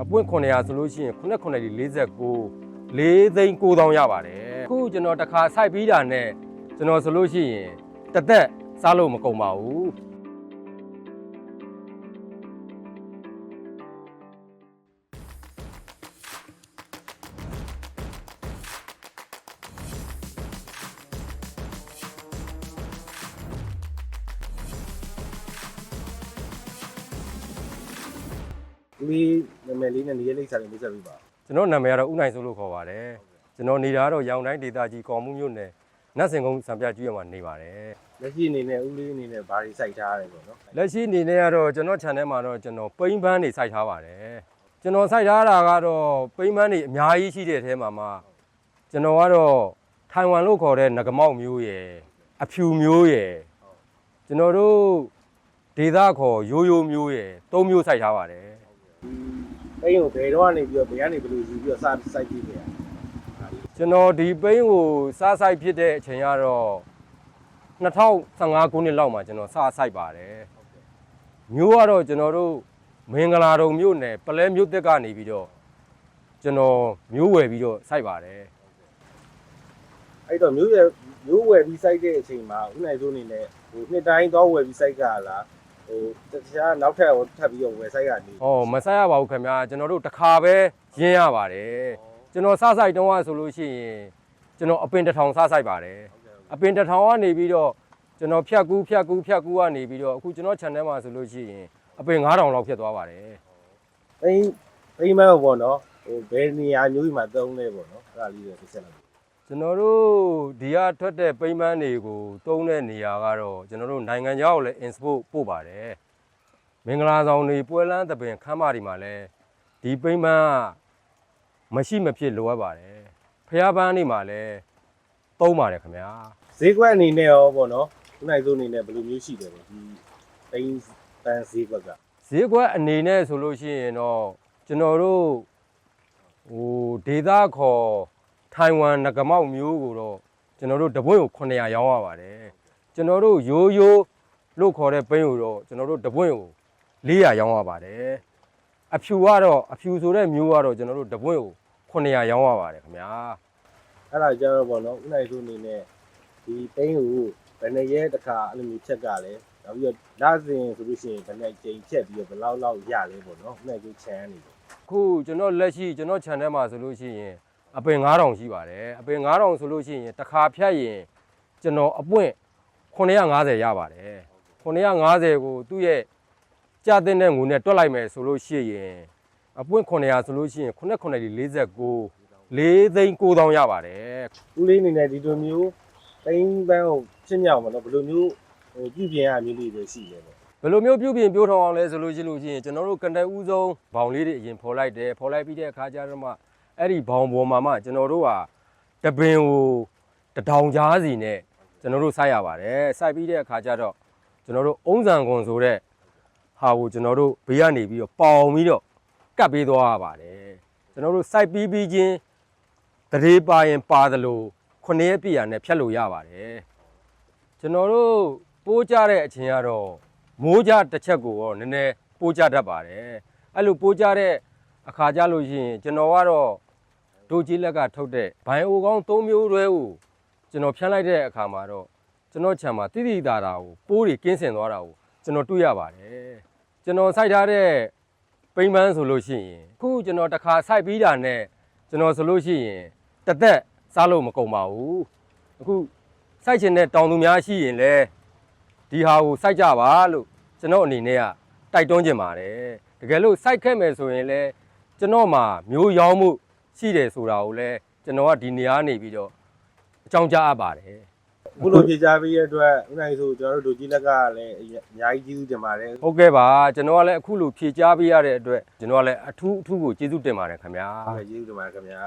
အပွင့်900ဆိုလို့ရှိရင်9949 4သိန်း9000ရပါတယ်အခုကျွန်တော်တစ်ခါစိုက်ပြီးတာနဲ့ကျွန်တော်ဆိုလို့ရှိရင်တစ်သက်စားလို့မကုန်ပါဘူး ဒီနာမည်လေးနဲ့နေရာလိပ်စာလေးမိတ်ဆက်ပေးပါကျွန်တော်နာမည်ကတော့ဥနိုင်ဆိုလို့ခေါ်ပါတယ်ကျွန်တော်နေတာကတော့ရောင်တိုင်းဒေသကြီးကော်မှုမြို့နယ်နတ်စင်ကုန်းစံပြကျွေးရမှာနေပါတယ်လက်ရှိအနေနဲ့ဦးလေးအနေနဲ့ဘာတွေစိုက်ထားရလဲပေါ့နော်လက်ရှိအနေနဲ့ကတော့ကျွန်တော် channel မှာတော့ကျွန်တော်ပိန်းပန်းနေစိုက်ထားပါတယ်ကျွန်တော်စိုက်ထားတာကတော့ပိန်းပန်းနေအများကြီးရှိတဲ့အထဲမှာမှကျွန်တော်ကတော့ထိုင်ဝမ်လို့ခေါ်တဲ့ငကမောက်မျိုးရယ်အဖြူမျိုးရယ်ကျွန်တော်တို့ဒေသခေါ်ရိုးရိုးမျိုးရယ်သုံးမျိုးစိုက်ထားပါတယ်ဒီ ပိန်းကိုဘယ်တော့ကနေပြီးတော့ဘယ်ကနေဘယ်လိုယူပြီးတော့စစိုက်ပြီးနေရကျွန်တော်ဒီပိန်းကိုစားစိုက်ဖြစ်တဲ့အချိန်ကတော့2015ခုနှစ်လောက်မှာကျွန်တော်စားစိုက်ပါတယ်မျိုးကတော့ကျွန်တော်တို့မင်္ဂလာတုံမြို့နယ်ပလဲမြို့တက်ကနေပြီးတော့ကျွန်တော်မျိုးဝယ်ပြီးတော့စိုက်ပါတယ်အဲ့တော့မျိုးရမျိုးဝယ်ပြီးစိုက်တဲ့အချိန်မှာဦးနိုင်စိုးအနေနဲ့ဟိုနှစ်တိုင်းတော့ဝယ်ပြီးစိုက်ကလား ဟိုတခြားနောက်ထပ်ထပ်ပြီးတော့ဝယ်စိုက်ရနေဟောမစိုက်ရပါဘူးခင်ဗျာကျွန်တော်တို့တစ်ခါပဲရင်းရပါတယ်ကျွန်တော်စားစိုက်တုံးကဆိုလို့ရှိရင်ကျွန်တော်အပင်တစ်ထောင်စားစိုက်ပါတယ်အပင်တစ်ထောင်ကနေပြီးတော့ကျွန်တော်ဖြတ်ကူးဖြတ်ကူးဖြတ်ကူးကနေပြီးတော့အခုကျွန်တော် channel မှာဆိုလို့ရှိရင်အပင်9000လောက်ဖြစ်သွားပါတယ်ပိန်းပိန်းမန်းပေါ့နော်ဟိုဘယ်နေရာမျိုးကြီးမှာတုံးလဲပေါ့နော်အဲ့ဒါလေးတွေသိဆက်လိုက် ကျွန်တော်တို့ဒီကထွက်တဲ့ပိန်းပန်းတွေကိုတုံးတဲ့နေရာကတော့ကျွန်တော်တို့နိုင်ငံခြားကိုလည်း export ပို့ပါတယ်မင်္ဂလာဆောင်တွေပွဲလန်းသပင်ခမ်းမတွေမှာလည်းဒီပိန်းပန်းကမရှိမဖြစ်လိုအပ်ပါတယ်ဖျားပန်းတွေမှာလည်းသုံးပါတယ်ခင်ဗျာဈေးကွက်အနေနဲ့ရောပေါ့နော်ဦးနိုင်စိုးအနေနဲ့ဘယ်လိုမျိုးရှိတယ်ပေါ့ဒီပိန်းပန်းဈေးကွက်ကဈေးကွက်အနေနဲ့ဆိုလို့ရှိရင်တော့ကျွန်တော်တို့ဟိုဒေတာခေါ် ထိုင်ဝမ်ငကမောက်မျိုးကိုတော့ကျွန်တော်တို့တပွင့်ကို900ရောင်းရပါတယ်ကျွန်တော်တို့ရိုးရိုးလို့ခေါ်တဲ့ပိန်းကိုတော့ကျွန်တော်တို့တပွင့်ကို400ရောင်းရပါတယ်အဖြူကတော့အဖြူဆိုတဲ့မျိုးကတော့ကျွန်တော်တို့တပွင့်ကို900ရောင်းရပါတယ်ခင်ဗျာအဲ့ဒါကြတော့ပေါ့နော်ဦးနိုင်စိုးအနေနဲ့ဒီပိန်းကိုဘယ်နှစ်ရက်တစ်ခါအဲ့လိုမျိုးဖြက်ကလဲနောက်ပြီးတော့လစဉ်ဆိုလို့ရှိရင်ဘယ်နှစ်ကြိမ်ဖြက်ပြီးတော့ဘယ်လောက်လောက်ရလဲပေါ့နော်ဦးနိုင်စိုးချမ်းနေတယ်အခုကျွန်တော်လက်ရှိကျွန်တော် channel မှာဆိုလို့ရှိရင် အပင်9000ရှိပါတယ်အပင်9000ဆိုလို့ရှိရင်တစ်ခါဖြတ်ရင်ကျွန်တော်အပွင့်950ရပါတယ်950ကိုသူ့ရဲ့ကြာတဲ့ငွေနဲ့တွက်လိုက်မယ်ဆိုလို့ရှိရင်အပွင့်900ဆိုလို့ရှိရင်9949 4သိန်း9000ရပါတယ်ဦးလေးအနေနဲ့ဒီလိုမျိုးပိန်းပန်းကိုဖြစ်မြောက်မှာနော်ဘယ်လိုမျိုးဟိုပြုပြင်ရမျိုးလေးတွေရှိလဲပေါ့ဘယ်လိုမျိုးပြုပြင်ပြိုးထောင်အောင်လဲဆိုလို့ရှိလို့ရှိရင်ကျွန်တော်တို့ကန်တဲ့ဦးဆုံးဘောင်လေးတွေအရင်ဖော်လိုက်တယ်ဖော်လိုက်ပြီးတဲ့အခါကျတော့မှ အဲ့ဒီဘောင်ပေါ်မှာမှကျွန်တော်တို့ဟာတပင်ကိုတထောင်ကြားစီနဲ့ကျွန်တော်တို့စိုက်ရပါတယ်စိုက်ပြီးတဲ့အခါကျတော့ကျွန်တော်တို့အုံးစံခွန်ဆိုတဲ့ဟာကိုကျွန်တော်တို့ဘေးကနေပြီးတော့ပေါင်ပြီးတော့ကတ်ပေးသွားရပါတယ်ကျွန်တော်တို့စိုက်ပြီးပြီးချင်းတရေပါရင်ပါသလိုခုနှစ်ရက်ပြည့်ရနဲ့ဖြတ်လို့ရပါတယ်ကျွန်တော်တို့ပိုးကြတဲ့အချိန်ကတော့မိုးကြတစ်ချက်ကိုတော့နည်းနည်းပိုးကြတတ်ပါတယ်အဲ့လိုပိုးကြတဲ့အခါကြလို့ရှိရင်ကျွန်တော်ကတော့ ဒိုကြီးလက်ကထုတ်တဲ့ဘိုင်အိုကောင်း၃မျိုးတွဲကိုကျွန်တော်ဖြန်းလိုက်တဲ့အခါမှာတော့ကျွန်တော်ခြံမှာတိတိတာတာကိုပိုးတွေကင်းစင်သွားတာကိုကျွန်တော်တွေ့ရပါတယ်ကျွန်တော်စိုက်ထားတဲ့ပိန်းပန်းဆိုလို့ရှိရင်အခုကျွန်တော်တစ်ခါစိုက်ပြီးတာနဲ့ကျွန်တော်ဆိုလို့ရှိရင်တစ်သက်စားလို့မကုန်ပါဘူးအခုစိုက်ချင်တဲ့တောင်သူများရှိရင်လည်းဒီဟာကိုစိုက်ကြပါလို့ကျွန်တော်အနေနဲ့ကတိုက်တွန်းချင်ပါတယ်တကယ်လို့စိုက်ခဲ့မယ်ဆိုရင်လည်းကျွန်တော်မှာမျိုးရောင်းမှု ရှိတယ်ဆိုတာကိုလည်းကျွန်တော်ကဒီနေရာနေပြီးတော့အကြောင်းကြားအပ်ပါတယ်အခုလိုဖြေချပေးတဲ့အတွက်ဦးနိုင်စိုးကျွန်တော်တို့ဒိုကြီးလက်ကလည်းအများကြီးကျေးဇူးတင်ပါတယ်ဟုတ်ကဲ့ပါကျွန်တော်ကလည်းအခုလိုဖြေကြားပေးရတဲ့အတွက်ကျွန်တော်ကလည်းအထူးအထူးကိုကျေးဇူးတင်ပါတယ်ခင်ဗျာဟုတ်ကဲ့ကျေးဇူးတင်ပါတယ်ခင်ဗျာ